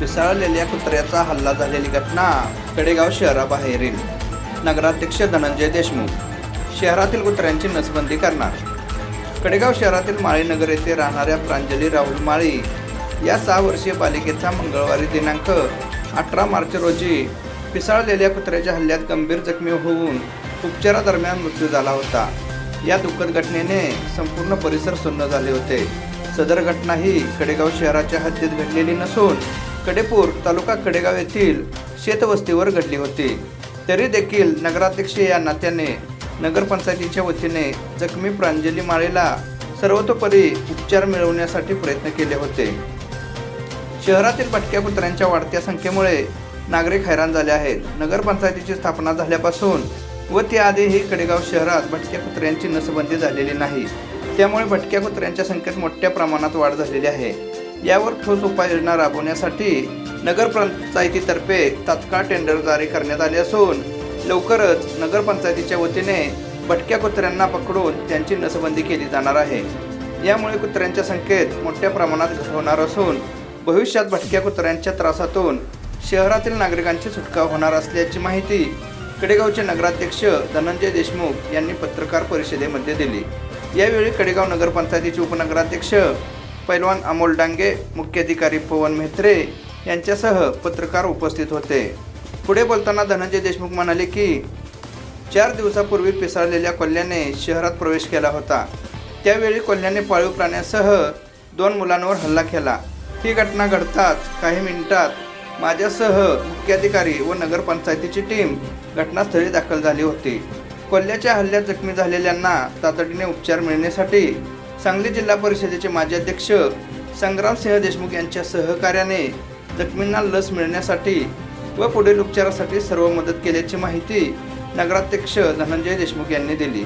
पिसाळलेल्या कुत्र्याचा हल्ला झालेली घटना कडेगाव शहराबाहेरील नगराध्यक्ष धनंजय देशमुख शहरातील कुत्र्यांची नसबंदी करणार. कडेगाव शहरातील माळीनगर येथे राहणाऱ्या प्रांजली राहुल माळी या सहा वर्षीय बालिकेचा मंगळवारी दिनांक अठरा मार्च रोजी पिसाळलेल्या कुत्र्याच्या हल्ल्यात गंभीर जखमी होऊन उपचारादरम्यान मृत्यू झाला होता. या दुःखद घटनेने संपूर्ण परिसर सुन्न झाले होते. सदर घटना ही कडेगाव शहराच्या हद्दीत घडलेली नसून कडेपूर तालुका कडेगाव येथील शेतवस्तीवर घडली होती. तरी देखील नगराध्यक्ष या नात्याने नगरपंचायतीच्या वतीने जखमी प्रांजली माळेला सर्वतोपरी उपचार मिळवण्यासाठी प्रयत्न केले होते. शहरातील भटक्या कुत्र्यांच्या वाढत्या संख्येमुळे नागरिक हैराण झाले आहेत. नगरपंचायतीची स्थापना झाल्यापासून व त्याआधीही कडेगाव शहरात भटक्या कुत्र्यांची नसबंदी झालेली नाही. त्यामुळे भटक्या कुत्र्यांच्या संख्येत मोठ्या प्रमाणात वाढ झालेली आहे. यावर ठोस उपाययोजना राबवण्यासाठी नगरपंचायतीतर्फे तात्काळ टेंडर जारी करण्यात आले असून लवकरच नगरपंचायतीच्या वतीने भटक्या कुत्र्यांना पकडून त्यांची नसबंदी केली जाणार आहे. यामुळे कुत्र्यांच्या संख्येत मोठ्या प्रमाणात घट होणार असून भविष्यात भटक्या कुत्र्यांच्या त्रासातून शहरातील नागरिकांची सुटका होणार असल्याची माहिती कडेगावचे नगराध्यक्ष धनंजय देशमुख यांनी पत्रकार परिषदेमध्ये दिली. यावेळी कडेगाव नगरपंचायतीचे उपनगराध्यक्ष पैलवान अमोल डांगे मुख्याधिकारी पवन मेहत्रे यांच्यासह पत्रकार उपस्थित होते. पुढे बोलताना धनंजय देशमुख म्हणाले की चार दिवसापूर्वी पिसाळलेल्या कोल्ह्याने शहरात प्रवेश केला होता. त्यावेळी कोल्ह्याने पाळीव प्राण्यासह दोन मुलांवर हल्ला केला. ही घटना घडताच काही मिनिटात माझ्यासह मुख्याधिकारी व नगरपंचायतीची टीम घटनास्थळी दाखल झाली होती. कोल्ह्याच्या हल्ल्यात जखमी झालेल्यांना तातडीने उपचार मिळण्यासाठी सांगली जिल्हा परिषदेचे माजी अध्यक्ष संग्रामसिंह देशमुख यांच्या सहकार्याने जखमींना लस मिळण्यासाठी व पुढील उपचारासाठी सर्व मदत केल्याची माहिती नगराध्यक्ष धनंजय देशमुख यांनी दिली.